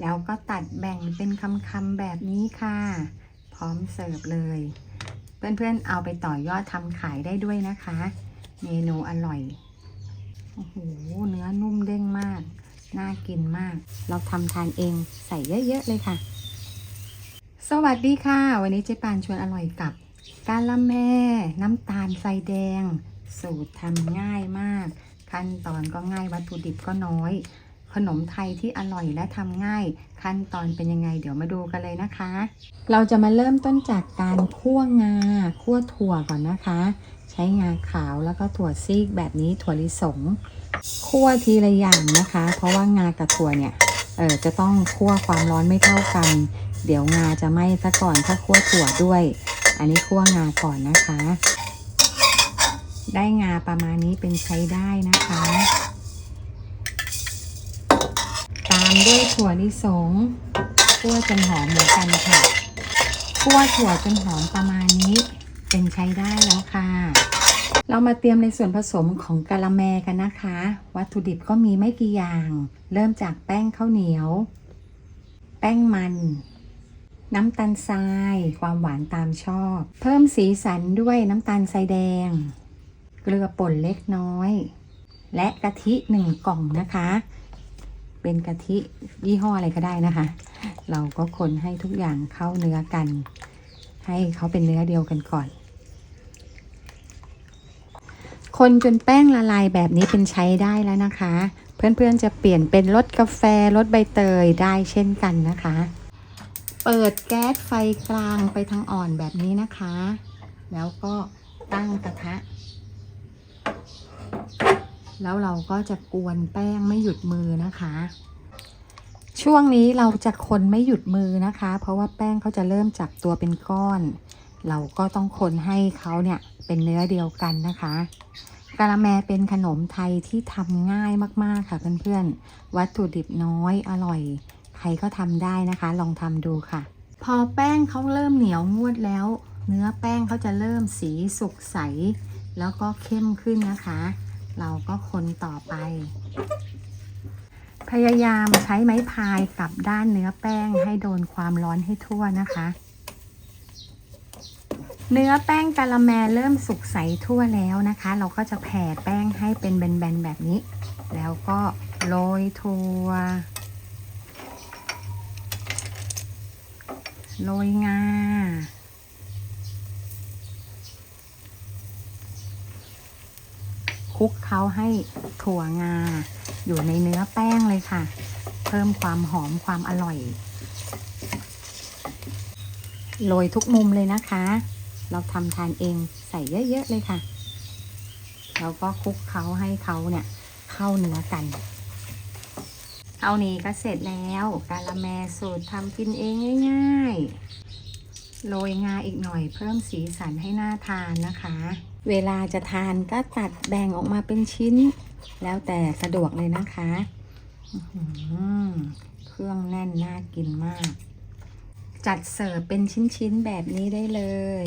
แล้วก็ตัดแบ่งเป็นคำๆแบบนี้ค่ะ พร้อมเสิร์ฟเลย เพื่อนๆเอาไปต่อยอดทำขายได้ด้วยนะคะ เมนูอร่อย โอ้โห เนื้อนุ่มเด้งมาก น่ากินมาก เราทำทานเองใส่เยอะๆเลยค่ะ สวัสดีค่ะ วันนี้เจ๊ปานชวนอร่อยกับกาละแม่น้ำตาลใส่แดง สูตรทำง่ายมาก ขั้นตอนก็ง่ายวัตถุดิบก็น้อย ขนมไทยที่อร่อยและทำง่าย ขั้นตอนเป็นยังไงเดี๋ยวมาดูกันเลยนะคะ เราจะมาเริ่มต้นจากการคั่วงาคั่วถั่วก่อนนะคะ ใช้งาขาวแล้วก็ถั่วซีกแบบนี้ถั่วลิสงคั่วทีละอย่างนะคะ เพราะว่างากับถั่วเนี่ยเออจะต้องคั่วความร้อนไม่เท่ากัน เดี๋ยวงาจะไหม้ซะก่อนถ้าคั่วถั่วด้วย อันนี้คั่วงาก่อนนะคะ ได้งาประมาณนี้เป็นใช้ได้นะคะ ตามด้วยถั่วลิสงคั่วจนหอมเหมือนกันค่ะคั่วถั่วจนหอมประมาณนี้ เป็นใช้ได้แล้วค่ะ เรามาเตรียมในส่วนผสมของกะละแมกันนะคะ วัตถุดิบก็มีไม่กี่อย่าง เริ่มจากแป้งข้าวเหนียว แป้งมันน้ำตาลทราย ความหวานตามชอบ เพิ่มสีสันด้วยน้ำตาลทรายแดง เกลือป่นเล็กน้อย และกะทิหนึ่งกล่องนะคะ เป็นกะทิยี่ห้ออะไรก็ได้นะคะ เราก็คนให้ทุกอย่างเข้าเนื้อกัน ให้เขาเป็นเนื้อเดียวกันก่อน คนจนแป้งละลายแบบนี้เป็นใช้ได้แล้วนะคะ เพื่อนๆจะเปลี่ยนเป็นรสกาแฟรสใบเตยได้เช่นกันนะคะ เปิดแก๊สไฟกลางไปทางอ่อนแบบนี้นะคะ แล้วก็ตั้งกระทะ แล้วเราก็จะกวนแป้งไม่หยุดมือนะคะ ช่วงนี้เราจะคนไม่หยุดมือนะคะ เพราะว่าแป้งเขาจะเริ่มจับตัวเป็นก้อน เราก็ต้องคนให้เขาเนี่ยเป็นเนื้อเดียวกันนะคะกะละแมเป็นขนมไทยที่ทำง่ายมากๆค่ะเพื่อนๆ วัตถุดิบน้อยอร่อย ใครก็ทำได้นะคะ ลองทำดูค่ะ พอแป้งเขาเริ่มเหนียวงวดแล้ว เนื้อแป้งเขาจะเริ่มสีสุกใส แล้วก็เข้มขึ้นนะคะ เราก็คนต่อไป พยายามใช้ไม้พายกับด้านเนื้อแป้งให้โดนความร้อนให้ทั่วนะคะ เนื้อแป้งกะละแมเริ่มสุกใสทั่วแล้วนะคะ เราก็จะแผ่แป้งให้เป็นแบนๆแบบนี้ แล้วก็โรยถั่วโรยงา คลุกเคล้าให้ถั่วงา อยู่ในเนื้อแป้งเลยค่ะ เพิ่มความหอมความอร่อย โรยทุกมุมเลยนะคะ เราทำทานเองใส่เยอะ ๆ เลยค่ะ แล้วก็คลุกเคล้าให้เขาเนี่ยเข้าเนื้อกันเท่านี้ก็เสร็จแล้วกาละแมสูตรทำกินเองง่าย ๆ โรยงาอีกหน่อยเพิ่มสีสันให้น่าทานนะคะ เวลาจะทานก็ตัดแบ่งออกมาเป็นชิ้น แล้วแต่สะดวกเลยนะคะเครื่องแน่นน่ากินมาก จัดเสิร์ฟเป็นชิ้นๆแบบนี้ได้เลย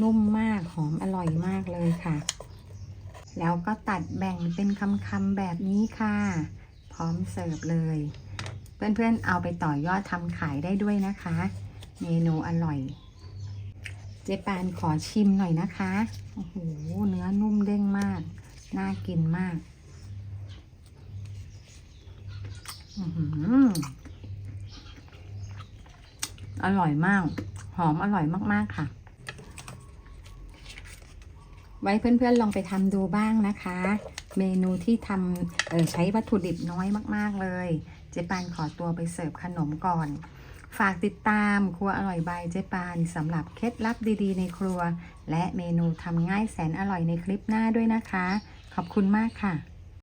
นุ่มมากหอมอร่อยมากเลยค่ะ แล้วก็ตัดแบ่งเป็นคำๆแบบนี้ค่ะ พร้อมเสิร์ฟเลย เพื่อนๆเอาไปต่อยอดทำขายได้ด้วยนะคะ เมนูอร่อย เจปานขอชิมหน่อยนะคะ โอ้โห เนื้อนุ่มเด้งมาก น่ากินมากอือหืออร่อยมาก หอมอร่อยมากๆค่ะ ไว้เพื่อนๆลองไปทำดูบ้างนะคะ เมนูที่ทำเออใช้วัตถุดิบน้อยมาก ๆ เลย เจ๊ปานขอตัวไปเสิร์ฟขนมก่อน ฝากติดตามครัวอร่อยบายเจ๊ปานสำหรับเคล็ดลับดีๆ ในครัว และเมนูทำง่ายแสนอร่อยในคลิปหน้าด้วยนะคะ ขอบคุณมากค่ะ